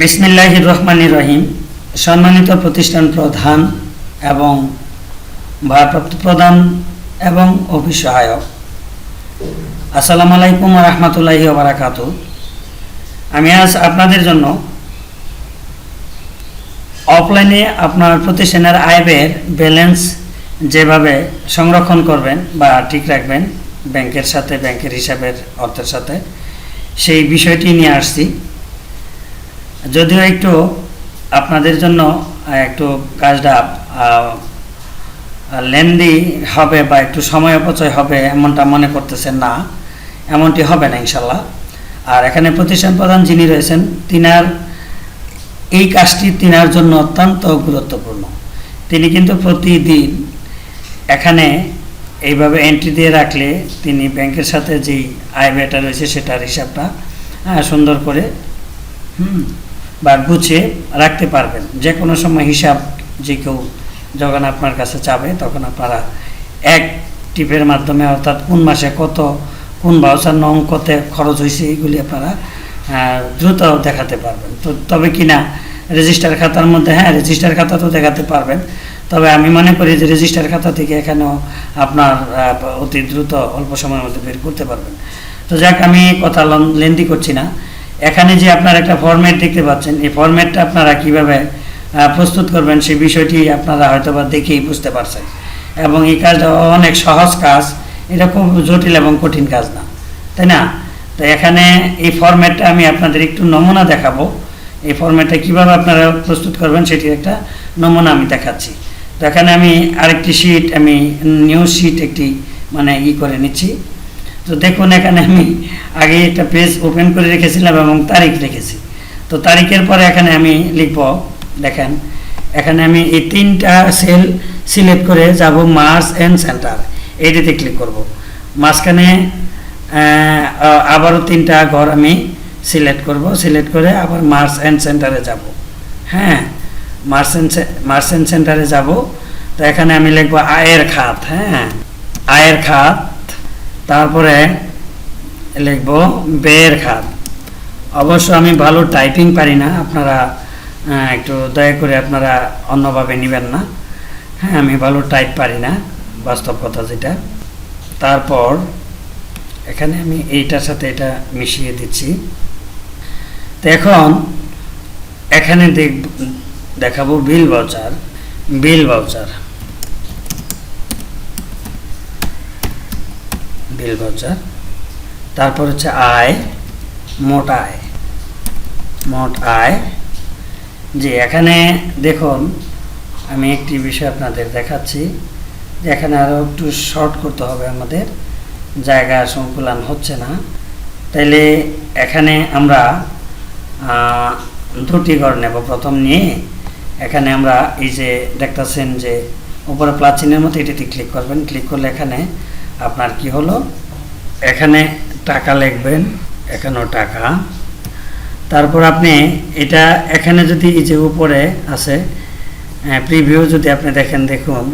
বিসমিল্লাহির রহমানির রহিম। সম্মানিত প্রতিষ্ঠান প্রধান এবং ভারপ্রাপ্ত প্রধান এবং অফিস আসসালামু আলাইকুম রহমতুল্লাহি বারাকাত আমি আজ আপনাদের জন্য অফলাইনে আপনার প্রতিষ্ঠানের আয়বের ব্যালেন্স যেভাবে সংরক্ষণ করবেন বা ঠিক রাখবেন, ব্যাংকের সাথে, ব্যাংকের হিসাবের অর্থের সাথে, সেই বিষয়টি নিয়ে আসছি। যদিও একটু আপনাদের জন্য একটু কাজটা লেন্দি হবে বা একটু সময় অপচয় হবে এমনটা মনে করতেছেন না, এমনটি হবে না ইনশাল্লাহ। আর এখানে প্রতিষ্ঠান প্রধান যিনি রয়েছেন, তিনার এই কাজটি তিনার জন্য অত্যন্ত গুরুত্বপূর্ণ। তিনি কিন্তু প্রতিদিন এখানে এইভাবে এন্ট্রি দিয়ে রাখলে তিনি ব্যাংকের সাথে যেই আয় ব্যয়টা রয়েছে সেটার হিসাবটা সুন্দর করে, হুম বা গুছিয়ে রাখতে পারবেন। যে কোনো সময় হিসাব যে কেউ যখন আপনার কাছে চাবে, তখন আপনারা এক টিপের মাধ্যমে অর্থাৎ কোন মাসে কত, কোন ভাউচার নং খরচ হয়েছে এইগুলি আপনারা দ্রুত দেখাতে পারবেন। তো তবে কি না রেজিস্টার খাতার মধ্যে হ্যাঁ রেজিস্টার খাতা তো দেখাতে পারবেন। তবে আমি মনে করি যে রেজিস্টার খাতা থেকে এখানেও আপনার অতি দ্রুত অল্প সময়ের মধ্যে বের করতে পারবেন। তো যাক, আমি কথা লেন্দি করছি না। এখানে যে আপনার একটা ফরম্যাট দেখতে পাচ্ছেন, এই ফরম্যাটটা আপনারা কীভাবে প্রস্তুত করবেন সেই বিষয়টি আপনারা হয়তো বা দেখেই বুঝতে পারছেন। এবং এই কাজটা অনেক সহজ কাজ এটা খুব জটিল এবং কঠিন কাজ না, তাই না? তো এখানে এই ফরম্যাটটা আমি আপনাদের একটু নমুনা দেখাবো। এই ফরম্যাটটা কীভাবে আপনারা প্রস্তুত করবেন সেটির একটা নমুনা আমি দেখাচ্ছি। তো এখানে আমি আরেকটি শিট আমি নিউ শিট একটি মানে ই করে নিচ্ছি। তো দেখুন এখানে আমি আগে একটা পেজ ওপেন করে রেখেছিলাম এবং তারিখ রেখেছি। তো তারিখের পরে এখানে আমি লিখব, দেখেন, এখানে আমি এই তিনটা সেল সিলেক্ট করে যাব মার্চ অ্যান্ড সেন্টার এইটিতে ক্লিক করব। মাঝখানে আবারও তিনটা ঘর আমি সিলেক্ট করব। সিলেক্ট করে আবার মার্চ অ্যান্ড সেন্টারে যাব। হ্যাঁ মার্চ অ্যান্ড অ্যান্ড সেন্টারে যাব। তো এখানে আমি লিখব আয়ের খাত হ্যাঁ। আয়ের খাত তারপরে লিখব ব্যয়ের খাত। অবশ্য আমি ভালো টাইপিং পারি না, আপনারা একটু দয়া করে আপনারা অন্যভাবে নেবেন না। হ্যাঁ আমি ভালো টাইপ পারি না, বাস্তব কথা যেটা। তারপর এখানে আমি এইটার সাথে এটা মিশিয়ে দিচ্ছি। তো এখন এখানে দেখ, দেখাবো bill voucher bill voucher. Bill voucher তারপর হচ্ছে আয়, মোট আয়। মোট আয়। যে এখানে দেখুন, আমি একটি বিষয় আপনাদের দেখাচ্ছি যে এখানে আরও একটু শর্ট করতে হবে আমাদের। জায়গা সংকুলান হচ্ছে না। তাইলে এখানে আমরা দুটি ঘর নেব। প্রথম নিয়ে এখানে আমরা এই যে দেখতেছেন যে উপরে প্লাচিনের মতো এটিতে ক্লিক করবেন। ক্লিক করলে এখানে আপনার কি হলো? এখানে টাকা লিখবেন, এখানেও টাকা। তারপর আপনি এটা এখানে যদি এই যে উপরে আছে প্রিভিউ যদি আপনি দেখেন, দেখুন,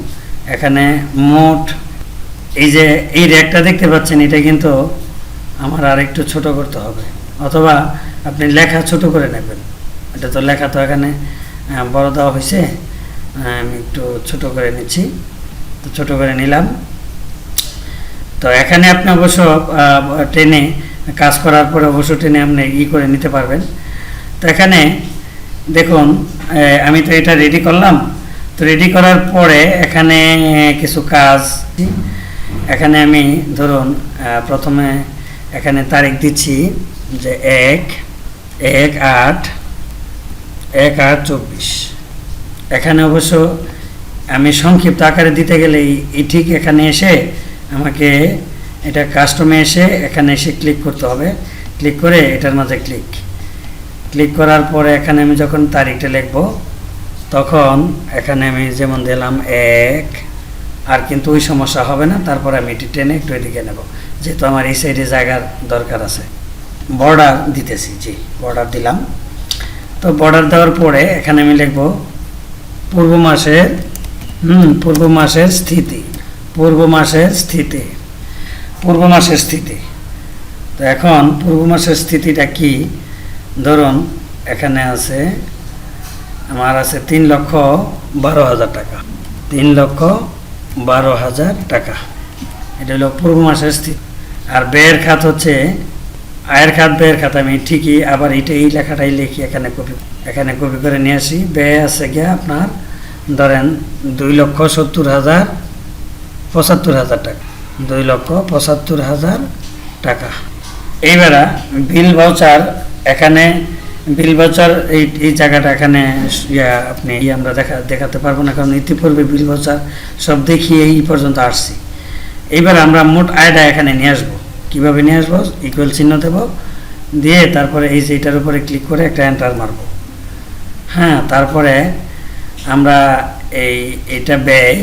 এখানে মোট এই যে এই র্যাকটা দেখতে পাচ্ছেন, এটা কিন্তু আমার আর একটু ছোট করতে হবে। অথবা আপনি লেখা ছোট করে নেবেন। এটা তো লেখা তো এখানে বড় দেওয়া হয়েছে। আমি একটু ছোট করে নিচ্ছি। তো ছোট করে নিলাম। তো এখানে আপনি অবশ্য ট্রেনে কাজ করার পরে অবশ্য ট্রেনে আপনি ই করে নিতে পারবেন। তো এখানে দেখুন আমি তো এটা রেডি করলাম। তো রেডি করার পরে এখানে কিছু কাজ। এখানে আমি ধরুন প্রথমে এখানে তারিখ দিচ্ছি যে এক এক আট এক আট চব্বিশ। এখানে অবশ্য আমি সংক্ষিপ্ত আকারে দিতে গেলে ঠিক এখানে এসে আমাকে এটা কাস্টমে এসে এখানে এসে ক্লিক করতে হবে। ক্লিক করে এটার মাঝে ক্লিক ক্লিক করার পরে এখানে আমি যখন তারিখটা লিখব, তখন এখানে আমি যেমন দিলাম এক, আর কিন্তু ওই সমস্যা হবে না, তারপরে আমি এটি টেনে একটু এদিকে নেব। যেহেতু আমার এই সাইডে জায়গার দরকার আছে। বর্ডার দিতেছি, জি বর্ডার দিলাম। তো বর্ডার দেওয়ার পরে এখানে আমি লিখব, পূর্ব মাসের, হুম, পূর্ব মাসের স্থিতি। পূর্ব মাসের স্থিতি। পূর্ব মাসের স্থিতি। তো এখন পূর্ব মাসের স্থিতিটা কি? ধরুন, এখানে আছে, আমার আছে তিন লক্ষ বারো হাজার টাকা। তিন লক্ষ বারো হাজার টাকা। এটা হলো পূর্ব মাসের স্থিতি। আর ব্যয়ের খাত হচ্ছে, আয়ের খাত ব্যয়ের খাত, আমি ঠিকই আবার এটা এই লেখাটাই লিখি, এখানে কপি এখানে কপি করে নিয়ে আসি। ব্যয় আছে গিয়ে আপনার, ধরেন, দুই লক্ষ সত্তর হাজার পঁচাত্তর হাজার টাকা। দুই লক্ষ পঁচাত্তর হাজার টাকা। এইবারা বিল ভাউচার এখানে, বিল ভাউচার এই এই জায়গাটা এখানে আপনি আমরা দেখা, দেখাতে পারব না, কারণ ইতিপূর্বে বিল ভাউচার সব দেখিয়ে এই পর্যন্ত আসছি। এইবার আমরা মোট আয়টা এখানে নিয়ে আসব। কীভাবে নিয়ে আসব? ইকুয়াল চিহ্ন দেব। দিয়ে তারপরে এই যে এটার উপরে ক্লিক করে একটা এন্টার মারবো। হ্যাঁ তারপরে আমরা এই, এটা ব্যয়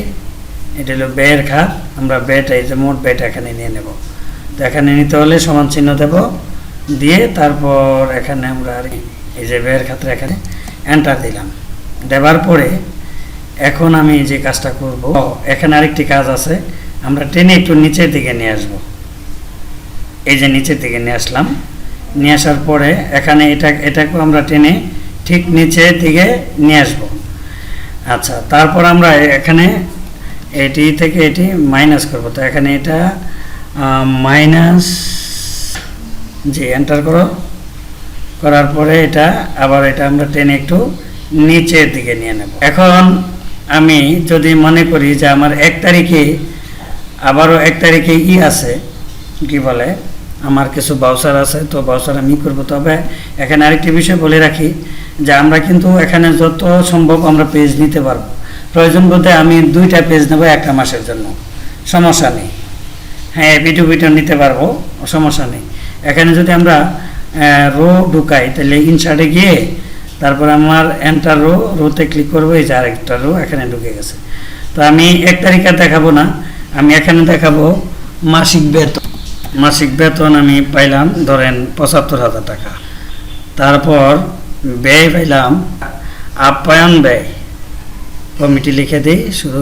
এটা হলো ব্যয়ের খাত আমরা ব্যয়টা এই যে মোট ব্যয়টা এখানে নিয়ে নেব। তো এখানে নিতে হলে সমান চিহ্ন দেব, দিয়ে তারপর এখানে আমরা আর এই যে ব্যয়ের খাতের এখানে এন্টার দিলাম। দেওয়ার পরে এখন আমি যে কাজটা করব এখানে আরেকটি কাজ আছে, আমরা টেনে একটু নিচের দিকে নিয়ে আসব। এই যে নিচের দিকে নিয়ে আসলাম, নিয়ে আসার পরে এখানে এটা এটাকেও আমরা টেনে ঠিক নিচের দিকে নিয়ে আসব। আচ্ছা তারপর আমরা এখানে এটি থেকে এটি মাইনাস করব। তো এখানে এটা মাইনাস জি এন্টার করো। করার পরে এটা, আবার এটা আমরা টেনে একটু নিচের দিকে নিয়ে নেব। এখন আমি যদি মনে করি যে আমার এক তারিখে, আবারও এক তারিখে ই আছে, কি বলে, আমার কিছু বাউসার আছে, তো বাউসার আমি করব। তবে এখানে আরেকটি বিষয় বলে রাখি যে আমরা কিন্তু এখানে যত সম্ভব আমরা পেজ নিতে পারব। প্রয়োজন বলতে আমি দুইটা পেজ নেব একটা মাসের জন্য। সমস্যা নেই। হ্যাঁ ভিডিও ভিডিও নিতে পারব, সমস্যা নেই। এখানে যদি আমরা রো ঢুকাই, তাহলে ইনসার্টে গিয়ে তারপর আমার এন্টার রো রোতে ক্লিক করব, এই যে আরেকটা রো এখানে ঢুকে গেছে। তো আমি এক তারিখে দেখাবো না, আমি এখানে দেখাবো মাসিক বেতন। মাসিক বেতন আমি পাইলাম, ধরেন পঁচাত্তর হাজার টাকা। তারপর ব্যয় পাইলাম, আপ্যায়ন ব্যয়। কমিটি লিখে দিই, শুধু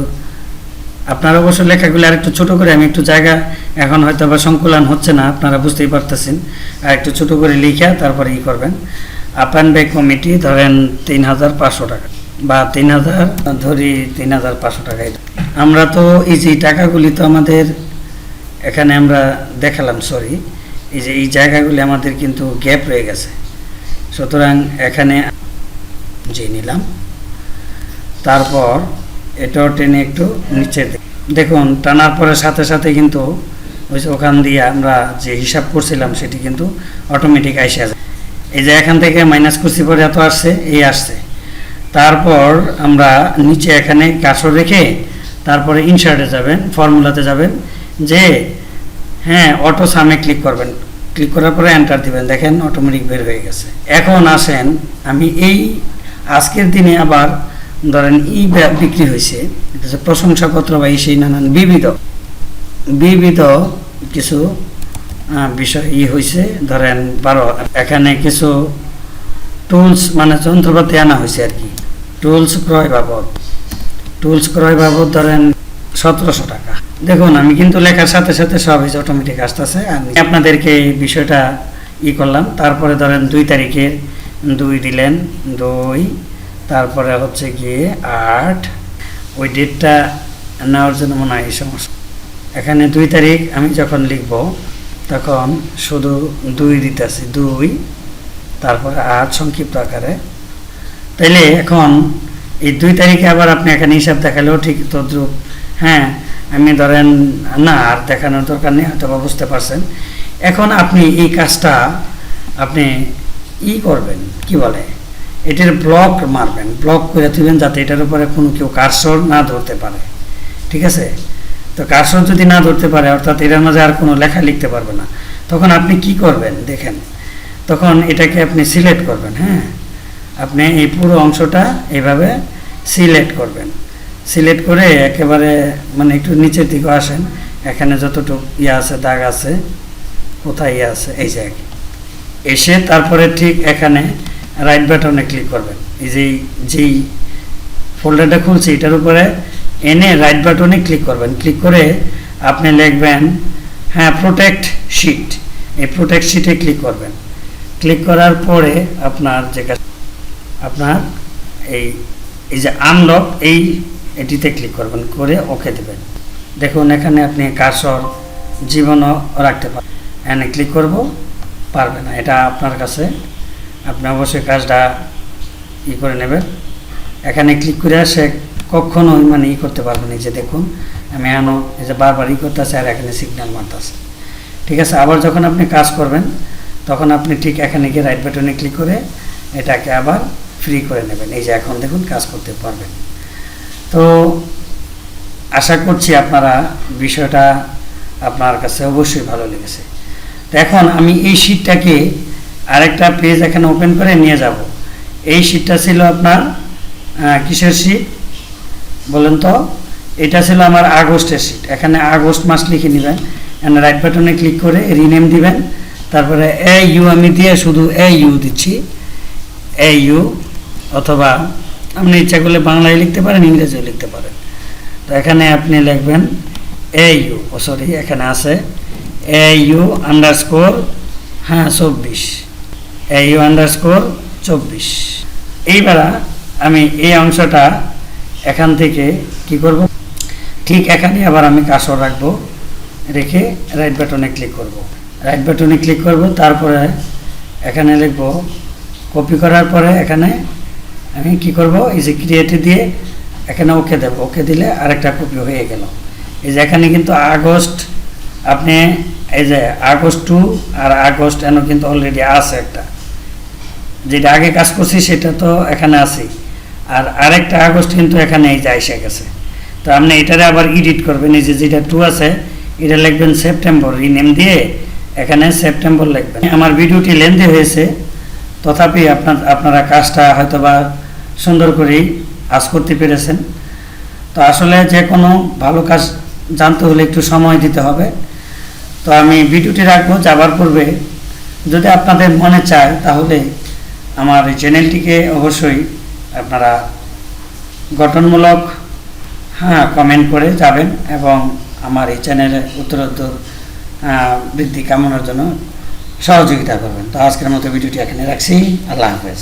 আপনার অবশ্য লেখাগুলো আর একটু ছোটো করে, আমি একটু জায়গা এখন হয়তো বা সংকুলন হচ্ছে না, আপনারা বুঝতেই পারতেছেন। আর একটু ছোটো করে লিখে তারপরে ই করবেন। আপ্যায়ন ব্যয় কমিটি ধরেন তিন হাজার পাঁচশো টাকা, বা তিন হাজার ধরি তিন হাজার পাঁচশো টাকায় আমরা তো এই যে টাকাগুলি তো আমাদের এখানে আমরা দেখালাম সরি এই যে এই জায়গাগুলি আমাদের কিন্তু গ্যাপ রয়ে গেছে। সুতরাং এখানে যে নিলাম। তারপর এটাও টেনে একটু নিচে দেখুন, টানার পরে সাথে সাথে কিন্তু ওখান দিয়ে আমরা যে হিসাব করছিলাম সেটি কিন্তু অটোমেটিক আইসে যায় এই যে এখান থেকে মাইনাস করছি পরে এত আসছে, এই আসছে। তারপর আমরা নিচে এখানে কাসর রেখে তারপরে ইনসার্টে যাবেন ফর্মুলাতে যাবেন, যে হ্যাঁ অটো সামে ক্লিক করবেন। ক্লিক করার পরে এন্টার দিবেন। দেখেন অটোমেটিক বের হয়ে গেছে। এখন আসেন, আমি এই আজকের দিনে আবার ধরেন ই বিক্রি হয়েছে প্রশংসাপত্র বা এই সেই নানান বিবিধ বিবিধ কিছু বিষয় ই হয়েছে। ধরেন বারো, এখানে কিছু টুলস মানে যন্ত্রপাতি আনা হয়েছে আর কি। টুলস ক্রয় বাবদ টুলস ক্রয় বাবদ ধরেন সতেরোশো টাকা। দেখুন, আমি কিন্তু লেখার সাথে সাথে সব এই অটোমেটিক আসতেছে। আমি আপনাদেরকে এই বিষয়টা ই করলাম। তারপরে ধরেন দুই তারিখে দুই দিলেন, দুই তারপরে হচ্ছে গিয়ে আট। ওই ডেটটা নেওয়ার জন্য মনে হয় এই সমস্যা এখানে দুই তারিখ আমি যখন লিখব, তখন শুধু দুই দিতেছি দুই, তারপরে আট সংক্ষিপ্ত আকারে। তাইলে এখন এই দুই তারিখে আবার আপনি এখানে হিসাব দেখালেও ঠিক তদ্রুপ। হ্যাঁ আমি ধরেন, না, আর দেখানোর দরকার নেই হয়তো বুঝতে পারছেন। এখন আপনি এই কাজটা আপনি ই করবেন, কি বলে? এটার ব্লক মারবেন ব্লক করে দিবেন যাতে এটার উপরে কোনো কেউ কারসর না ধরতে পারে। ঠিক আছে? তো কারসর যদি না ধরতে পারে, অর্থাৎ এটার মাঝে আর কোনো লেখা লিখতে পারবে না। তখন আপনি কি করবেন? দেখেন, তখন এটাকে আপনি সিলেক্ট করবেন হ্যাঁ? আপনি এই পুরো অংশটা এইভাবে সিলেক্ট করবেন। সিলেক্ট করে একেবারে মানে একটু নিচের দিকে আসেন। এখানে যতটুকু ইয়ে আছে, দাগ আছে, কোথায় ইয়ে আছে, এই জায়গায় এসে তারপরে ঠিক এখানে রাইট বাটনে ক্লিক করবেন। এই যে, যেই ফোল্ডারটা খুলছি, এটার উপরে এনে রাইট বাটনে ক্লিক করবেন। ক্লিক করে আপনি লিখবেন হ্যাঁ প্রোটেক্ট শিট এই প্রোটেক্ট শিটে ক্লিক করবেন। ক্লিক করার পরে আপনার যে আপনার এই এই যে আনলক এই, এটিতে ক্লিক করবেন, করে ওকে দেবেন। দেখুন, এখানে আপনি কারসর জীবনও রাখতে পারেন এনে ক্লিক করব, পারবে না। এটা আপনার কাছে আপনি অবশ্যই কাজটা ই করে নেবেন। এখানে ক্লিক করে সে কখনোই মানে ই করতে পারবে না, এই যে দেখুন, আমি এখনও এই যে বারবার ই করতেছে আর এখানে সিগন্যাল মারতেছে। ঠিক আছে, আবার যখন আপনি কাজ করবেন, তখন আপনি ঠিক এখানে গিয়ে রাইট বাটনে ক্লিক করে এটাকে আবার ফ্রি করে নেবেন। এই যে এখন দেখুন কাজ করতে পারবেন। তো আশা করছি আপনারা বিষয়টা আপনার কাছে অবশ্যই ভালো লেগেছে। তো এখন আমি এই শীটটাকে আরেকটা পেজ এখানে ওপেন করে নিয়ে যাব। এই শীটটা ছিল আপনার কিসের শীট বলেন তো, এটা ছিল আমার আগস্টের শীট এখানে আগস্ট মাস লিখে নেবেন। এখানে রাইট বাটনে ক্লিক করে রিনেম দিবেন। তারপরে এ ইউ আমি দিয়ে শুধু এ ইউ দিচ্ছি। এ ইউ অথবা আপনি ইচ্ছা করলে বাংলায় লিখতে পারেন, ইংরেজিও লিখতে পারেন। তো এখানে আপনি লিখবেন এ ইউ ও সরি এখানে আছে এ ইউ আন্ডার স্কোর হ্যাঁ চব্বিশ। এ ইউ আন্ডার স্কোর চব্বিশ। এইবার আমি এই অংশটা এখান থেকে কি করব? ঠিক এখানে আবার আমি কাসর রাখব। রেখে রাইট বাটনে ক্লিক করব। রাইট বাটনে ক্লিক করব, তারপরে এখানে লিখব কপি করার পরে এখানে আমি কি করব? এই যে ক্রিয়েটে দিয়ে এখানে ওকে দেবো। ওকে দিলে আরেকটা কপি হয়ে গেল। এই যে এখানে কিন্তু আগস্ট, আপনি এই যে আগস্ট টু আর আগস্ট এন কিন্তু অলরেডি আছে একটা। যেটা আগে কাজ করছি সেটা তো এখানে আছে। আর আরেকটা আগস্ট কিন্তু এখানে এই যে এসে গেছে। তো আপনি এটারে আবার এডিট করবেন, এই যে যেটা টু আছে, এটা লিখবেন সেপ্টেম্বর রিনেম দিয়ে এখানে সেপ্টেম্বর লিখবেন। আমার ভিডিওটি লেন্দি হয়েছে, তথাপি আপনার, আপনারা কাজটা হয়তো বা সুন্দর করেই আজ করতে পেরেছেন। তো আসলে যে কোনো ভালো কাজ জানতে হলে একটু সময় দিতে হবে। তো আমি ভিডিওটি রাখব, যাবার পূর্বে যদি আপনাদের মনে চায় তাহলে আমার এই চ্যানেলটিকে অবশ্যই আপনারা গঠনমূলক হ্যাঁ কমেন্ট করে যাবেন এবং আমার এই চ্যানেলে উত্তরোত্তর বৃদ্ধি কামনার জন্য সহযোগিতা করবেন। তো আজকের মতো ভিডিওটি এখানে রাখছি। আল্লাহ হাফেজ।